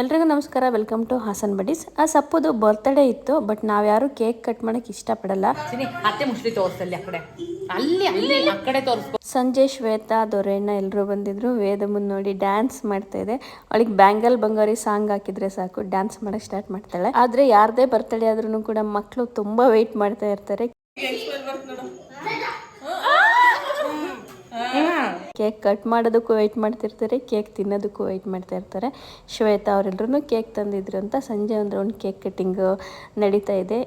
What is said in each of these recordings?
ಎಲ್ರಿಗೂ ನಮಸ್ಕಾರ. Welcome to Hassan buddies ಆ ಸಪ್ಪದು ಬರ್ತ್ಡೇ ಇತ್ತು ಬಟ್ ನಾವ್ಯಾರು ಕೇಕ್ ಕಟ್ ಮಾಡಕ್ಕೆ ಇಷ್ಟಪಡಲ್ಲ. ಸಂಜೆ ಶ್ವೇತಾ ದೊರೆಣ್ಣ ಎಲ್ಲರೂ ಬಂದಿದ್ರು. ವೇದ ಮುಂದೆ ನೋಡಿ ಡ್ಯಾನ್ಸ್ ಮಾಡ್ತಾ ಇದೆ. ಅವಳಿಗೆ ಬ್ಯಾಂಗಲ್ ಬಂಗಾರಿ ಸಾಂಗ್ ಹಾಕಿದ್ರೆ ಸಾಕು. ಡ್ಯಾನ್ಸ್ ಮಾಡಕ್ ಸ್ಟಾರ್ಟ್ ಮಾಡ್ತಾಳೆ. ಆದ್ರೆ ಯಾರದೇ ಬರ್ತ್ಡೇ ಆದ್ರೂ ಕೂಡ ಮಕ್ಕಳು ತುಂಬಾ ವೆಯ್ಟ್ ಮಾಡ್ತಾ ಇರ್ತಾರೆ. ಕೇಕ್ ಕಟ್ ಮಾಡೋದಕ್ಕೂ ವೆಯ್ಟ್ ಮಾಡ್ತಿರ್ತಾರೆ ಕೇಕ್ ತಿನ್ನೋದಕ್ಕೂ ವೆಯ್ಟ್ ಮಾಡ್ತಾ ಇರ್ತಾರೆ ಶ್ವೇತಾ ಅವರೆಲ್ಲರೂ ಕೇಕ್ ತಂದಿದ್ರು ಅಂತ ಸಂಜೆ ಒಂದು ರೌಂಡ್ ಕೇಕ್ ಕಟ್ಟಿಂಗ್ ನಡೀತಾ ಇದೆ.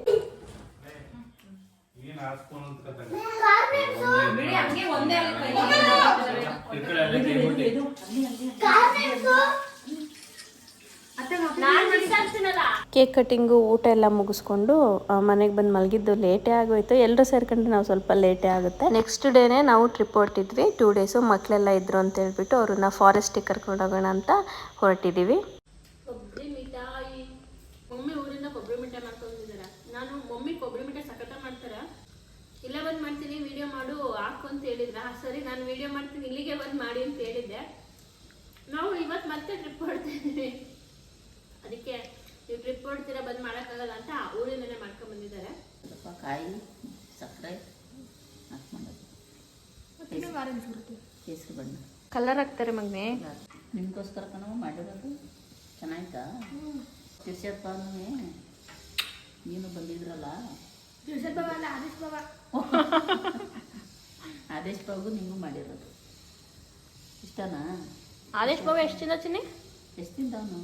ಕೇಕ್ ಕಟ್ಟಿಂಗು ಊಟ ಎಲ್ಲ ಮುಗಿಸ್ಕೊಂಡು ಮನೆಗೆ ಬಂದು ಮಲಗಿದ್ದು ಲೇಟೇ ಆಗೋಯ್ತು. ಎಲ್ಲರೂ ಸೇರ್ಕೊಂಡ್ರೆ ನಾವು ಸ್ವಲ್ಪ ಲೇಟೇ ಆಗುತ್ತೆ. ನೆಕ್ಸ್ಟ್ ಡೇನೇ ನಾವು ಟ್ರಿಪ್ ಹೊರಟಿದ್ವಿ. ಟೂ ಡೇಸು ಮಕ್ಕಳೆಲ್ಲ ಇದ್ರು ಅಂತ ಹೇಳ್ಬಿಟ್ಟು ಅವ್ರನ್ನ ಫಾರೆಸ್ಟಿಗೆ ಕರ್ಕೊಂಡು ಹೋಗೋಣ ಅಂತ ಹೊರಟಿದ್ದೀವಿ ಮಿಠಾಯಿ. ಮಿಠಾಯಿ ನಾನು ಮಿಠಾಯಿ ಇಲ್ಲೇ ವಿಡಿಯೋ ಮಾಡು ಅಂತ ಹೇಳಿದ್ರ. "ಹಾ, ಸರಿ ನಾನು ವಿಡಿಯೋ ಮಾಡ್ತೀನಿ ಇಲ್ಲಿಗೆ ಬಂದು ಮಾಡಿ ಅಂತ ಹೇಳಿದ್ದೆ. ನಾವು ಇವತ್ತು ಮತ್ತೆ ಟ್ರಿಪ್ ಹೊಡ್ತಿದ್ದೀವಿ ಅದಕ್ಕೆ ನೀವು ಟ್ರಿಪ್ ಕೊಡ್ತೀರ ಬಂದು ಮಾಡೋಕ್ಕಾಗಲ್ಲ ಅಂತ ಊರಿಂದನೇ ಮಾಡ್ಕೊಂಡ್ ಬಂದಿದ್ದಾರೆ. ಸ್ವಲ್ಪ ಕಾಯಿ ಸಕ್ಕರೆ ಹಾಕ್ಕೊಂಡದು ಕೇಸರಿ ಬಣ್ಣ ಕಲರ್ ಹಾಕ್ತಾರೆ ಮಗನೇ. ನಿಮಗೋಸ್ಕರ ಕಣವ ಮಾಡಿರೋದು ಚೆನ್ನಾಯ್ತಾ? ತಿರ್ಸಪ್ಪ ನೀನು ಬಂದಿದ್ರಲ್ಲ? ಆದೇಶ್ ಬಾಬು ನಿಮಗೂ ಮಾಡಿರೋದು. ಇಷ್ಟನಾ? ಆದೇಶ್ ಬಾಬು ಎಷ್ಟು ದಿನ ಚಿನ್ನಿ? ಎಷ್ಟು ತಿಂದವನು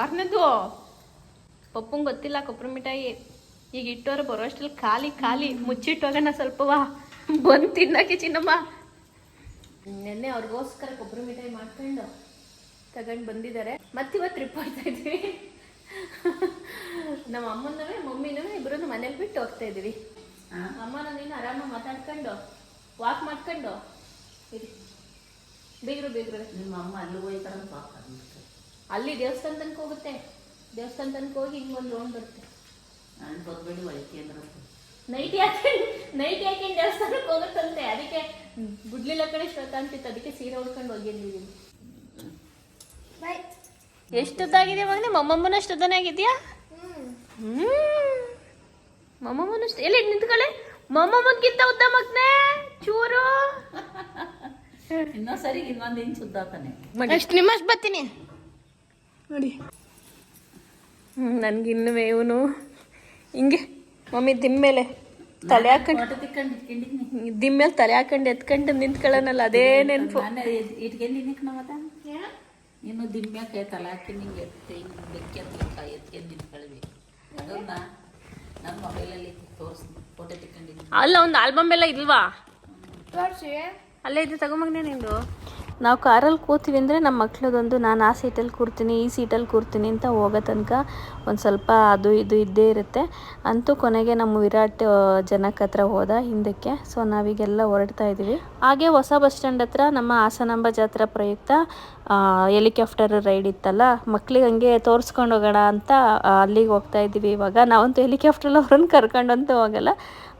ಆರನೇದು? ಪಪ್ಪಂಗೆ ಗೊತ್ತಿಲ್ಲ ಕೊಬ್ಬರಿ ಮಿಠಾಯಿ. ಈಗ ಇಟ್ಟೋರು ಬರೋಷ್ಟರಲ್ಲಿ ಖಾಲಿ ಖಾಲಿ ಮುಚ್ಚಿಟ್ಟೋಗೋಣ ಸ್ವಲ್ಪವಾ. ಬಂದು ತಿನ್ನಕ್ಕೆ ಚಿನ್ನಮ್ಮ. ನಿನ್ನೆ ಅವ್ರಿಗೋಸ್ಕರ ಕೊಬ್ಬರಿ ಮಿಠಾಯಿ ಮಾಡ್ಕೊಂಡು ತಗೊಂಡು ಬಂದಿದ್ದಾರೆ. ಮತ್ತಿವತ್ತು ಟ್ರಿಪ್ ಹೋಗ್ತಾ ಇದ್ವಿ ನಮ್ಮ ಅಮ್ಮನವೇ ಮಮ್ಮಿನವೇ ಇಬ್ಬರನ್ನು ಮನೇಲಿ ಬಿಟ್ಟು ಹೋಗ್ತಾ ಇದೀವಿ ಅಮ್ಮನ ನೀನು ಆರಾಮಾಗಿ ಮಾತಾಡ್ಕೊಂಡು ವಾಕ್ ಮಾಡ್ಕೊಂಡು ಇರಿ. ಬೀಗ್ರು ಬೇಗರು. ನಿಮ್ಮ ಅಮ್ಮ ಅಲ್ಲಿ ಹೋಯ್ತಾರ ಪಾಪ ಅಲ್ಲಿ ದೇವಸ್ಥಾನ ತನಕ ಹೋಗುತ್ತೆ. ದೇವಸ್ಥಾನ ತನಕ ಹೋಗಿ ಹಿಂಗೆ ಒಂದು ಲೋನ್ ಬರುತ್ತೆ. ನಾನು ಬರ್ಬೇಡಿ ಒಳಕ್ಕೆ ಅಂದ್ರೆ ನೈಟ್ ಯಾಕೆ ನೈಟ್ ಯಾಕೆ ದೇವಸ್ಥಾನಕ್ಕೆ ಹೋಗುತ್ತಂತೆ? ಅದಕ್ಕೆ ಬಿಡ್ಲಿಲ್ಲ ಕಡೆ ಶ್ವೇತ ಅಂತಿತ್ತು ಅದಕ್ಕೆ ಸೀರೆ ಉಡ್ಕೊಂಡು ಹೋಗಿದ್ದೀವಿ ಎಷ್ಟೊತ್ತಾಗಿದೆ ಮಗನೇ ಮಮ್ಮಮ್ಮನ ಅಷ್ಟೊತ್ತನೇ ಆಗಿದ್ಯಾ ಹ್ಮ್. ಮಮ್ಮಮ್ಮನ ಅಷ್ಟು ಎಲ್ಲಿ ನಿಂತ್ಕೊಳ್ಳೆ. ಮಮ್ಮಮ್ಮನ್ಗಿಂತ ಉದ್ದ ಮಗ್ನೆ ಚೂರು. ಇನ್ನೊಂದ್ಸರಿ ಇನ್ನೊಂದು ಹಿಂಗೆ ಸುದ್ದಾತಾನೆ ಅಷ್ಟು ನಿಮ್ಮಷ್ಟು ಬರ್ತೀನಿ. ನೋಡಿ. ನನಗೆ ಇನ್ನು ಇವನು ಹಿಂಗೆ ಮಮ್ಮಿ ದಿಮ್ಮೇಲೆ ತಲೆ ಹಾಕೊಂಡು ದಿಮ್ಮೇಲೆ ತಲೆ ಹಾಕೊಂಡು ಎತ್ಕೊಂಡು ನಿಂತ್ಕೊಳ್ಳೋನಲ್ಲ ಅದೇ ನೆನಪು. ನಾನು ಇಟ್ಕೊಂಡಿನಿ ಕಣವದ ನೀನು ದಿಮ್ಮ್ಯಾಕೆ ತಲೆ ಹಾಕಿ ನಿಂಗೆ ಎತ್ತೆ ಹಿಂಗೆ ಬೆಕ್ಕಿ ಅಂತ ಎತ್ಕೊಂಡು ನಿಂತ್ಕೊಳ್ವಿ ಅದನ್ನ ನನ್ನ ಮೊಬೈಲಲ್ಲಿ ತೋರಿಸ್ ಫೋಟೋ ತಿಕ್ಕೊಂಡಿದ್ದೀನಿ ಅಲ್ಲ ಒಂದು ಆಲ್ಬಮ್ ಎಲ್ಲ ಇಲ್ವಾ? ಅಲ್ಲೇ ಇದ್ದು ತಗೊಂಬಗ್ನೆ ನಿಂದು. ನಾವು ಕಾರಲ್ಲಿ ಕೂತೀವಿ ಅಂದರೆ ನಮ್ಮ ಮಕ್ಳದೊಂದು, ನಾನು ಆ ಸೀಟಲ್ಲಿ ಕೂರ್ತೀನಿ, ಈ ಸೀಟಲ್ಲಿ ಕೂರ್ತೀನಿ ಅಂತ ಹೋಗೋ ತನಕ ಒಂದು ಸ್ವಲ್ಪ ಅದು ಇದು ಇದ್ದೇ ಇರುತ್ತೆ. ಅಂತೂ ಕೊನೆಗೆ ನಮ್ಮ ವಿರಾಟ್ ಜನಕ್ಕೆ ಜನಕ್ ಹತ್ರ ಹೋದ ಹಿಂದಕ್ಕೆ. ಸೊ ನಾವೀಗೆಲ್ಲ ಹೊರಡ್ತಾ ಇದ್ದೀವಿ. ಹಾಗೆ ಹೊಸ ಬಸ್ ಸ್ಟ್ಯಾಂಡ್ ಹತ್ರ ನಮ್ಮ ಹಾಸನಾಂಬ ಜಾತ್ರಾ ಪ್ರಯುಕ್ತ ಹೆಲಿಕಾಪ್ಟರ್ ರೈಡ್ ಇತ್ತಲ್ಲ, ಮಕ್ಳಿಗೆ ಹಂಗೆ ತೋರಿಸ್ಕೊಂಡು ಹೋಗೋಣ ಅಂತ ಅಲ್ಲಿಗೆ ಹೋಗ್ತಾ ಇದ್ದೀವಿ ಇವಾಗ. ನಾವಂತೂ ಹೆಲಿಕಾಪ್ಟ್ರಲ್ಲಿ ಅವ್ರನ್ನ ಕರ್ಕೊಂಡಂತೂ ಹೋಗಲ್ಲ.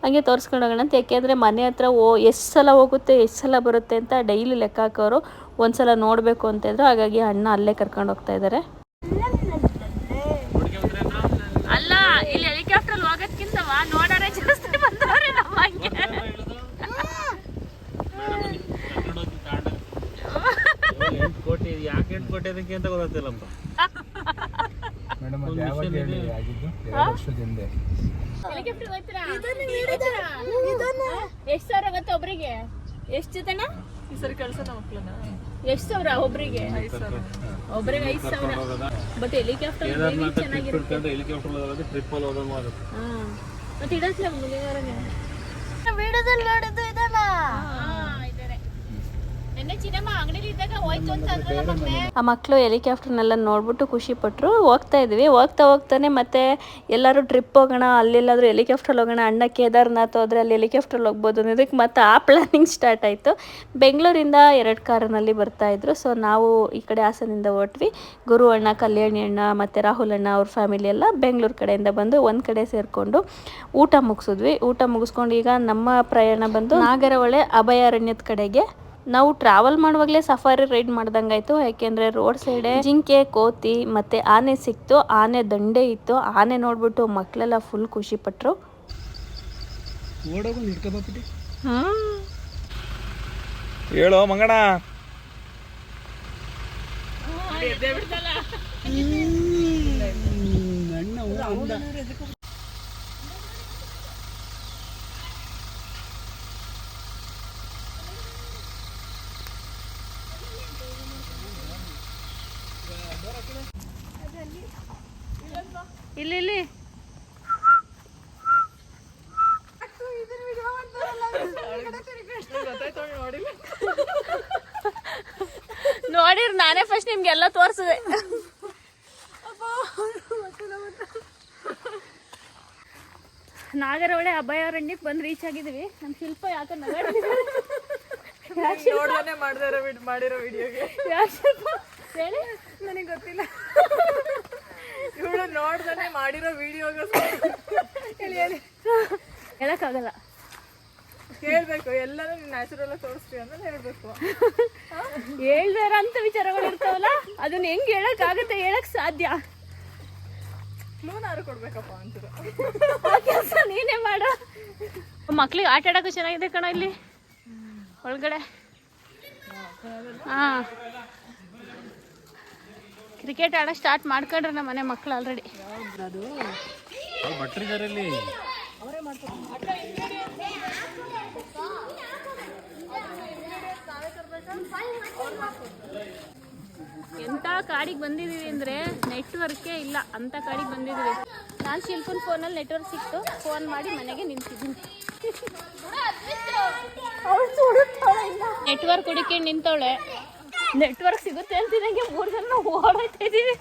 ಹಂಗೆ ತೋರಿಸ್ಕೊಂಡು ಹೋಗೋಣ ಅಂತ. ಯಾಕೆಂದರೆ ಮನೆ ಹತ್ರ ಓ ಎಷ್ಟು ಸಲ ಹೋಗುತ್ತೆ ಎಷ್ಟು ಸಲ ಬರುತ್ತೆ ಅಂತ ಡೈಲಿ ಲೆಕ್ಕ ಹಾಕೋರು ಒಂದು ಸಲ ನೋಡಬೇಕು ಅಂತ ಇದ್ರು. ಹಾಗಾಗಿ ಅಣ್ಣ ಅಲ್ಲೇ ಕರ್ಕೊಂಡು ಹೋಗ್ತಾ ಇದ್ದಾರೆ ಅಲ್ಲ ಇಲ್ಲಿ ಹೆಲಿಕಾಪ್ಟರ್ ಹೋಗೋದ್ಕಿಂತವ ನೋಡೋರೆ ಜಾಸ್ತಿ ಬಂದವ್ರೆ ನಮ್ಮ ಕೋಟಿ ಯಾಕೆ ಎಂಟು ಕೋಟಿ ಅದಕ್ಕೆ ಅಂತ ಅದು ಯಾವಾಗ ಹೇಳಿ ಆಗಿದ್ದು ಎರಡು ವರ್ಷದ ಹಿಂದೆ ಹೆಲಿಕಾಪ್ಟರ್ ಹೋಗ್ತೀರಾ ಎಷ್ಟು ಸಾವಿರ ಗೊತ್ತಾ ಒಬ್ರಿಗೆ? ಎಷ್ಟು ಜೊತೆನ? ಎಷ್ಟು ಸಾವಿರ ಒಬ್ರಿಗೆ? ಒಬ್ರಿಗೆ ಐದು ಸಾವಿರ. ಬಟ್ ಹೆಲಿಕಾಪ್ಟರ್ ಟ್ರಿಪ್ ಇಟ್ಕೊಂಡು ಹೆಲಿಕಾಪ್ಟರ್ ಹೋಗೋದು ಟ್ರಿಪ್ಪಲ್ಲಿ ಹೋದಂಗೆ ಆಗುತ್ತೆ. ಮತ್ತೆ ಇಡತ್ಲ ಮುಂದಿನ ವಿಡಿಯೋದಲ್ಲಿ ನೋಡಿದ್ದು ಇದನ್ನ ಇದ್ದಾರೆ ನೆನ್ನೆ ಚಿನ್ನಮ್ಮ ಅಂಗಡಿಲಿ ಇದ್ದಾಗ ಹೋಯ್ತು ಅಂತ ಅಂದ್ರಲ್ಲ ಮಗ್ನೆ ಆ ಮಕ್ಕಳು ಹೆಲಿಕಾಪ್ಟರ್ನೆಲ್ಲ ನೋಡ್ಬಿಟ್ಟು ಖುಷಿ ಪಟ್ಟರು ಹೋಗ್ತಾ ಇದ್ವಿ. ಹೋಗ್ತಾ ಹೋಗ್ತಾನೆ ಮತ್ತೆ ಎಲ್ಲರೂ ಟ್ರಿಪ್ ಹೋಗೋಣ ಅಲ್ಲೆಲ್ಲಾದರೂ ಹೆಲಿಕಾಪ್ಟ್ರಲ್ಲಿ ಹೋಗೋಣ ಅಣ್ಣ ಕೇದಾರ್ನಾಥ್ ಹೋದ್ರೆ ಅಲ್ಲಿ ಹೆಲಿಕಾಪ್ಟ್ರಲ್ಲಿ ಹೋಗ್ಬೋದು ಅನ್ನೋದಕ್ಕೆ ಮತ್ತೆ ಆ ಪ್ಲಾನಿಂಗ್ ಸ್ಟಾರ್ಟ್ ಆಯಿತು. ಬೆಂಗಳೂರಿಂದ ಎರಡು ಕಾರಿನಲ್ಲಿ ಬರ್ತಾ ಇದ್ರು. ಸೊ ನಾವು ಈ ಕಡೆ ಹಾಸನಿಂದ ಹೊರಟ್ವಿ. ಗುರು ಅಣ್ಣ ಕಲ್ಯಾಣಿ ಅಣ್ಣ ಮತ್ತು ರಾಹುಲ್ ಅಣ್ಣ ಅವ್ರ ಫ್ಯಾಮಿಲಿ ಎಲ್ಲ ಬೆಂಗಳೂರು ಕಡೆಯಿಂದ ಬಂದು ಒಂದು ಕಡೆ ಸೇರಿಕೊಂಡು ಊಟ ಮುಗಿಸಿದ್ವಿ. ಊಟ ಮುಗಿಸ್ಕೊಂಡು ಈಗ ನಮ್ಮ ಪ್ರಯಾಣ ಬಂದು ನಾಗರಹೊಳೆ ಅಭಯಾರಣ್ಯದ ಕಡೆಗೆ ನಾವು ಟ್ರಾವೆಲ್ ಮಾಡುವಾಗಲೇ ಸಫಾರಿ ರೈಡ್ ಮಾಡ್ದಂಗಾಯ್ತು. ಯಾಕೆಂದರೆ ರೋಡ್ ಸೈಡೆ ಜಿಂಕೆ ಕೋತಿ ಮತ್ತು ಆನೆ ಸಿಕ್ತು. ಆನೆ ದಂಡೆ ಇತ್ತು. ಆನೆ ನೋಡ್ಬಿಟ್ಟು ಮಕ್ಕಳೆಲ್ಲ ಫುಲ್ ಖುಷಿ ಪಟ್ಟರು ನಿಡ್ಕೊಬಿಟ್ಟು ಹೇಳೋ ಮಂಗಣ ಇಲ್ಲಿ ಇಲ್ಲಿ. ನೋಡಿರ್ ನಾನೇ ಫಸ್ಟ್ ನಿಮ್ಗೆಲ್ಲ ತೋರ್ಸಿದೆ. ನಾಗರಹೊಳೆ ಅಭಯಾರಣ್ಯಕ್ಕೆ ಬಂದು ರೀಚ್ ಆಗಿದ್ವಿ. ನಮ್ಮ ಶಿಲ್ಪ ಯಾಕೆ ಮಾಡಿರೋ ವಿಡಿಯೋಗೆ ಹೇಳಿ. ನನಗೆ ಗೊತ್ತಿಲ್ಲ. ಇವಳು ನೋಡ್ದಾನೆ ಮಾಡಿರೋ ವಿಡಿಯೋಗಳು ಹೇಳಿ ಹೇಳಿ. ಹೇಳಕ್ಕಾಗಲ್ಲ. ಹೇಳ್ಬೇಕು ಎಲ್ಲಾನು ನಿನ್ನ ನ್ಯಾಚುರಲ್ ಆಗಿ ತೋರಿಸ್ತೀವಿ ಅಂತ ಹೇಳ್ಬೇಕು. ಹೇಳ್ದಾರ ಅಂತ ವಿಚಾರಗಳು ಇರ್ತಾವಲ್ಲ ಅದನ್ನ ಹೆಂಗ್ ಹೇಳಕ್ ಆಗತ್ತೆ ಹೇಳಕ್ ಸಾಧ್ಯ? ಕ್ಲೂನಾರು ಕೊಡ್ಬೇಕಪ್ಪ ಅಂತ ಕೆಲಸ ನೀನೇ ಮಾಡು. ಮಕ್ಳಿಗೆ ಆಟ ಆಡಕ್ಕೂ ಚೆನ್ನಾಗಿದೆ ಕಣ ಇಲ್ಲಿ. ಒಳಗಡೆ. ಹಾ. ಕ್ರಿಕೆಟ್ ಆಡ ಸ್ಟಾರ್ಟ್ ಮಾಡ್ಕೊಂಡ್ರೆ ನಮ್ಮ ಮನೆ ಮಕ್ಳು ಆಲ್ರೆಡಿ ಎಂತ ಎಂಥ ಕಾಡಿಗೆ ಬಂದಿದ್ದೀವಿ ಅಂದರೆ ನೆಟ್ವರ್ಕೇ ಇಲ್ಲ ಅಂಥ ಕಾಡಿಗೆ ಬಂದಿದ್ದೀವಿ ನಾನು ಶಿಲ್ಪನ್ ಫೋನಲ್ಲಿ ನೆಟ್ವರ್ಕ್ ಸಿಕ್ತು. ಫೋನ್ ಮಾಡಿ ಮನೆಗೆ ನಿಂತಿದ್ದೀನಿ. ನೆಟ್ವರ್ಕ್ ಹುಡುಕಿ ನಿಂತವಳೆ. ನೆಟ್ವರ್ಕ್ ಸಿಗುತ್ತೆ ಅಂತಿದಂಗೆ ಮೂರು ಜನ ಓಡಾಡ್ತಾ ಇದೀವಿ.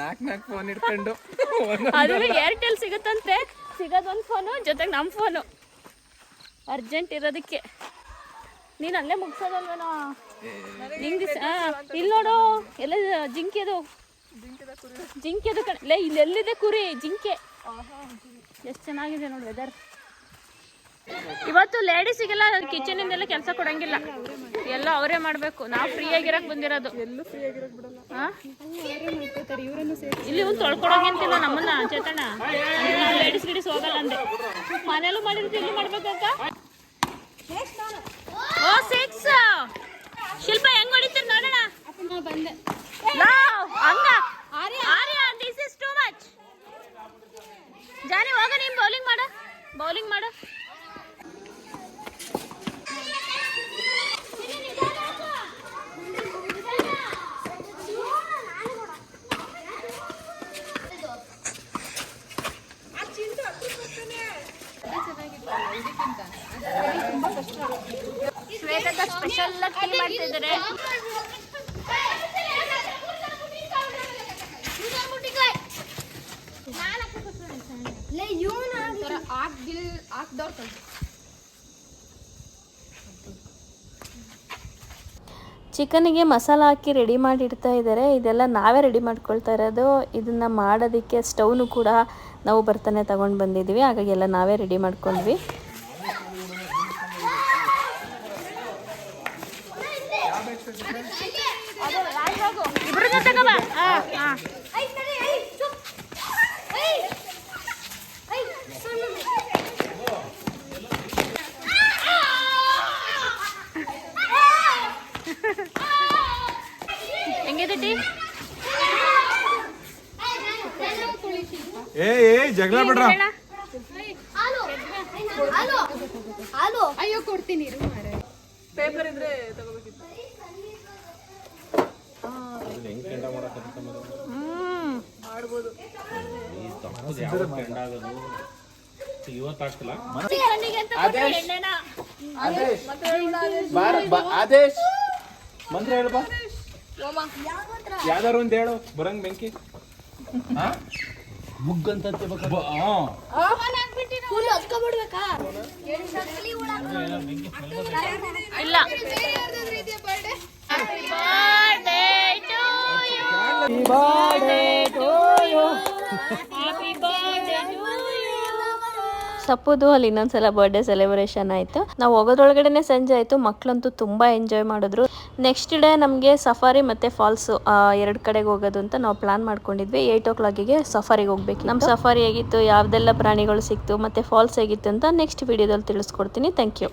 ನಾಲ್ಕು ನಾಲ್ಕು ಫೋನ್ ಇಟ್ಕೊಂಡು ಅದ್ರಲ್ಲಿ ಏರ್ಟೆಲ್ ಸಿಗುತ್ತಂತೆ. ಸಿಗೋದೊಂದು ಫೋನು ಜೊತೆಗೆ ನಮ್ಮ ಫೋನು ಅರ್ಜೆಂಟ್ ಇರೋದಕ್ಕೆ. ನೀನು ಅಲ್ಲೇ ಮುಗ್ಸೋದಲ್ವೇನೋ? ನಿಂಗೆ ಇಲ್ಲಿ ನೋಡು ಎಲ್ಲ ಜಿಂಕೆ ಅದು ಜಿಂಕೆ ಅದು ಕಣ ಲೇ ಇಲ್ಲಿ ಎಲ್ಲಿದೆ ಕುರಿ? ಜಿಂಕೆ. ಎಷ್ಟು ಚೆನ್ನಾಗಿದೆ ನೋಡು ವೆದರ್ ಇವತ್ತು ಲೇಡೀಸಿಗೆಲ್ಲ ಕಿಚನಿಂದೆಲ್ಲ ಕೆಲಸ ಕೊಡಂಗಿಲ್ಲ. ಎಲ್ಲ ಅವರೇ ಮಾಡಬೇಕು. ನಾವು ಫ್ರೀ ಆಗಿರಕ್ ಬಂದಿರೋದು? ಇಲ್ಲಿ ಒಂದು ತೊಳ್ಕೊಡೋಗಿಂತಿಲ್ಲ ನಮ್ಮನ್ನ ಚೇತಣ್ಣ? ಲೇಡೀಸ್ ಗಿಡೀಸ್ ಹೋಗಲ್ಲ ಅಂದೆ. ಮನೇಲೂ ಮಾಡಿರ್ತೀವಿ ಇಲ್ಲಿ ಮಾಡ್ಬೇಕಂತ ಓ ಸಿಕ್ಸ್ ಶಿಲ್ಪ ಹೆಂಗ್ ಹೊಡಿತೀರಿ ನೋಡೋಣ? ಲೋ, ಹಂಗ Arya this is too much Johnny ಹೋಗ ನೀನ್ ಬೌಲಿಂಗ್ ಮಾಡು ಬೌಲಿಂಗ್ ಮಾಡು ಶ್ವೇತದ ಸ್ಪೆಷಲ್ ಟೀ ಮಾಡ್ತಿದ್ದಾರೆ ಚಿಕನಿಗೆ ಮಸಾಲ ಹಾಕಿ ರೆಡಿ ಮಾಡಿ ಇಡ್ತಾ ಇದ್ದಾರೆ ಇದೆಲ್ಲ ನಾವೇ ರೆಡಿ ಮಾಡ್ಕೊಳ್ತಾ ಇರೋದು. ಇದನ್ನ ಮಾಡೋದಕ್ಕೆ ಸ್ಟವ್ನು ಕೂಡ ನಾವು ಬರ್ತಾನೆ ತಗೊಂಡು ಬಂದಿದ್ದೀವಿ ಹಾಗಾಗಿ ಎಲ್ಲ ನಾವೇ ರೆಡಿ ಮಾಡ್ಕೊಂಡ್ವಿ. ಹೆಂಗಿದೆ ಟೀ? ಏ ಏ ಜಗಳ ಬಿಡ್ರ? ಅಯ್ಯೋ ಕೊಡ್ತೀನಿ ಪೇಪರ್ ಇದ್ರೆ ತಗೋಬೇಕಿತ್ತು. ಮಾಡ್ಬೋದು. ಆದೇಶ್. ಮಂತ್ರ ಹೇಳು ಬಾ ಯಾವ್ದಾರು ಒಂದ್ ಹೇಳು ಬರಂಗ್ ಬೆಂಕಿ. ಮುಗ್ಗಂತ ಇಲ್ಲ. Happy birthday to you. ಸಪ್ಪುದು ಅಲ್ಲಿ ಇನ್ನೊಂದ್ಸಲ ಬರ್ಡೇ ಸೆಲೆಬ್ರೇಷನ್ ಆಯಿತು. ನಾವು ಹೋಗೋದ್ರೊಳಗಡೆನೆ ಸಂಜೆ ಆಯಿತು. ಮಕ್ಕಳಂತೂ ತುಂಬಾ ಎಂಜಾಯ್ ಮಾಡಿದ್ರು. ನೆಕ್ಸ್ಟ್ ಡೇ ನಮಗೆ ಸಫಾರಿ ಮತ್ತೆ ಫಾಲ್ಸ್ ಎರಡು ಕಡೆಗೆ ಹೋಗೋದು ಅಂತ ನಾವು ಪ್ಲಾನ್ ಮಾಡ್ಕೊಂಡಿದ್ವಿ. ಏಯ್ಟ್ ಓ ಕ್ಲಾಕಿಗೆ ಸಫಾರಿಗೆ ಹೋಗ್ಬೇಕು ನಮ್ಮ ಸಫಾರಿ ಆಗಿತ್ತು ಯಾವ್ದೆಲ್ಲ ಪ್ರಾಣಿಗಳು ಸಿಕ್ತು? ಮತ್ತೆ ಫಾಲ್ಸ್ ಆಗಿತ್ತು ಅಂತ ನೆಕ್ಸ್ಟ್ ವಿಡಿಯೋದಲ್ಲಿ ತಿಳಿಸ್ಕೊಡ್ತೀನಿ. Thank you